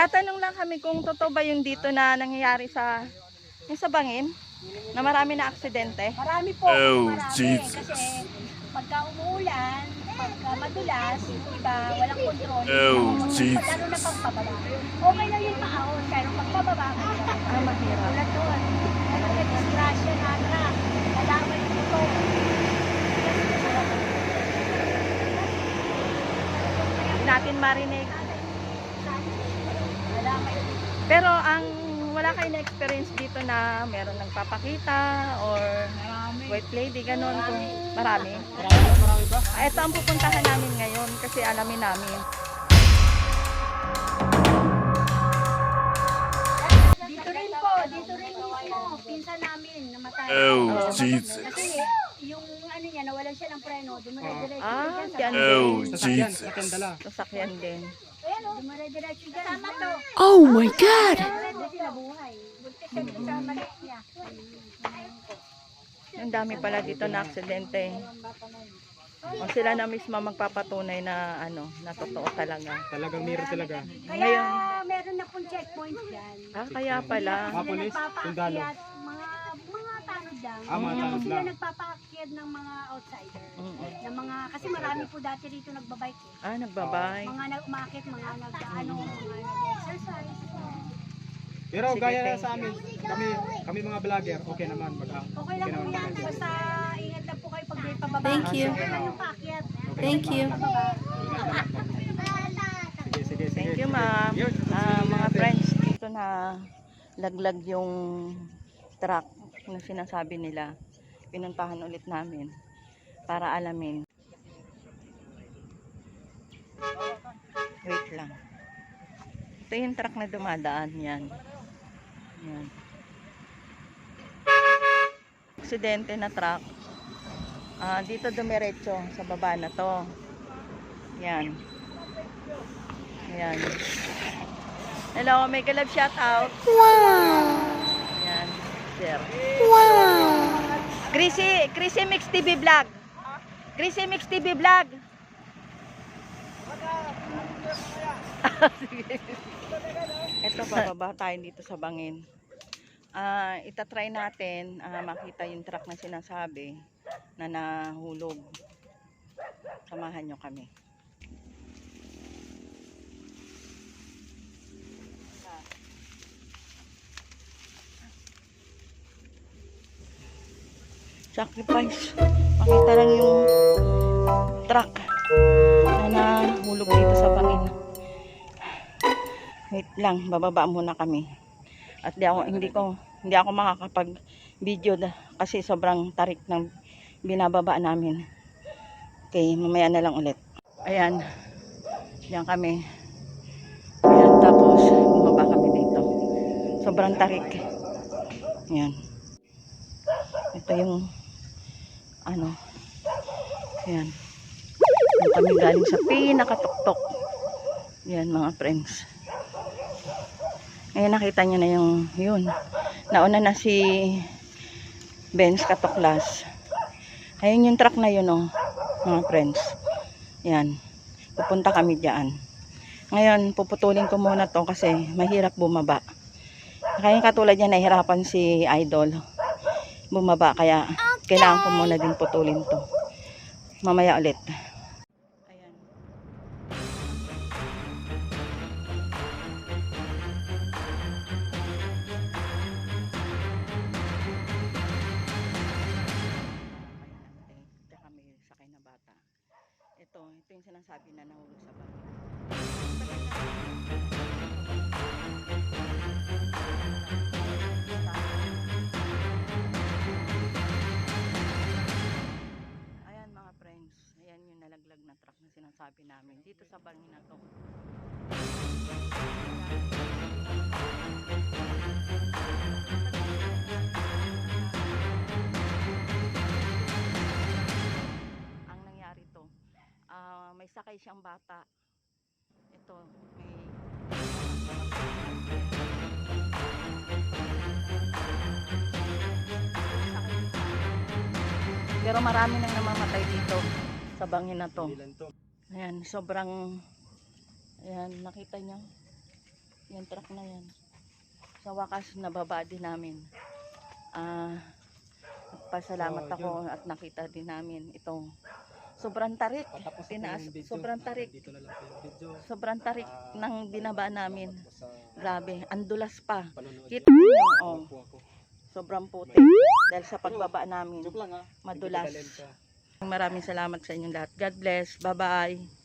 Tatanong lang kami kung totoo ba yung dito na nangyayari sa yung sa bangin na marami na aksidente. Marami po. Oh, marami. Jesus. Kasi pagka umuulan, pagka madulas, yung iba walang control. Oh, Jesus. Lalo na pagpababa. Okay lang yung paahon, pero pagpababa, Ah, mahirap. Tulad doon. Ano may disgrasya na. Nalaman yung ito. Hindi natin marinig. Nalaman yung Pero ang wala kayo na experience dito na meron nagpapakita or white lady, ganun. Kung marami. Ah, ito ang pupuntahan namin ngayon kasi alamin namin. Dito rin po, dito rin mismo. Pinsan namin, namatay. Oh, Oh. Jesus. Kasi yung ano niya, nawalan siya ng preno, dumire-diretso Ah, dyan sa dyan. Oh, Sasakyan, Jesus. din. Ayan o, dumire-diretso dyan. Kasama to. Oh my God! Hindi sila buhay. Siya dito sa maliit niya. Ang dami pala dito na aksidente. O sila na mismo magpapatunay na ano, na totoo talaga. Talagang meron talaga. Kaya Ngayon. meron na pong checkpoint dyan. Ah, kaya pala. Mga polis, sundalo. Nagpapaakyat, mga mga tanod lang. Ah, mga tanod Sila lang. nagpapaakyat ng mga outsider. Mm. Ng mga, kasi marami po dati rito nagbabike eh. Ah, nagbabay. Mga nag umakit, mga nag, ano, mga. Pero Sige, gaya thank sa amin, kami kami mga vlogger, okay naman mag Okay lang po yan. Basta ingat lang po kayo pag may pababa. Thank you. Thank you. Pababa. Sige, sige, sige. Thank you, ma'am. Ah, mga friends, dito na laglag yung truck na sinasabi nila. Pinuntahan ulit namin para alamin. Wait lang. Ito yung truck na dumadaan. Yan. Yan. Aksidente na truck. Ah, dito dumiretso sa baba na to. Yan. Ayan. Hello, a love shout out. Wow! Ayan, sir. Wow! Chrissy, Chrissy Mix TV Vlog. Chrissy Mix TV Vlog. Sige. Ito, bababa tayo dito sa bangin. Ah, itatry natin ah, makita yung truck na sinasabi na nahulog. Samahan nyo kami. sacrifice. Makita lang yung truck na nahulog dito sa bangin. Wait lang, bababa muna kami. At di ako, hindi ko, hindi ako makakapag video kasi sobrang tarik ng binababa namin. Okay, mamaya na lang ulit. Ayan, diyan kami. Ayan, tapos bumaba kami dito. Sobrang tarik. Ayan. Ito yung ano yan yung kami galing sa pinakatuktok yan mga friends ngayon nakita nyo na yung yun. Nauna na si Benz Katuklas. Ayun yung truck na yun oh mga friends. Yan pupunta kami dyan. Ngayon puputulin ko muna to kasi mahirap bumaba. Kaya katulad yan nahirapan si Idol bumaba kaya kailangan ko muna din putulin to. Mamaya ulit ito ito yung sinasabi na nahulog sa bangin Ayan mga friends, ayan yung nalaglag na truck na sinasabi namin dito sa bangin na to. Ah, may sakay siyang bata. Ito, may Pero marami nang namamatay dito sa bangin na to. Ayan, sobrang Ayan, nakita nyo. Yung truck na yan. Sa wakas, nababa din namin. Ah, pasalamat Oh, ako at nakita din namin itong sobrang tarik. Po Tinaas, sobrang tarik. Sobrang tarik ng binaba namin. Grabe, andulas pa. Kita niyo, oh, sobrang puti. Dahil sa pagbaba namin, ha. madulas. Maraming salamat sa inyong lahat. God bless. Bye-bye.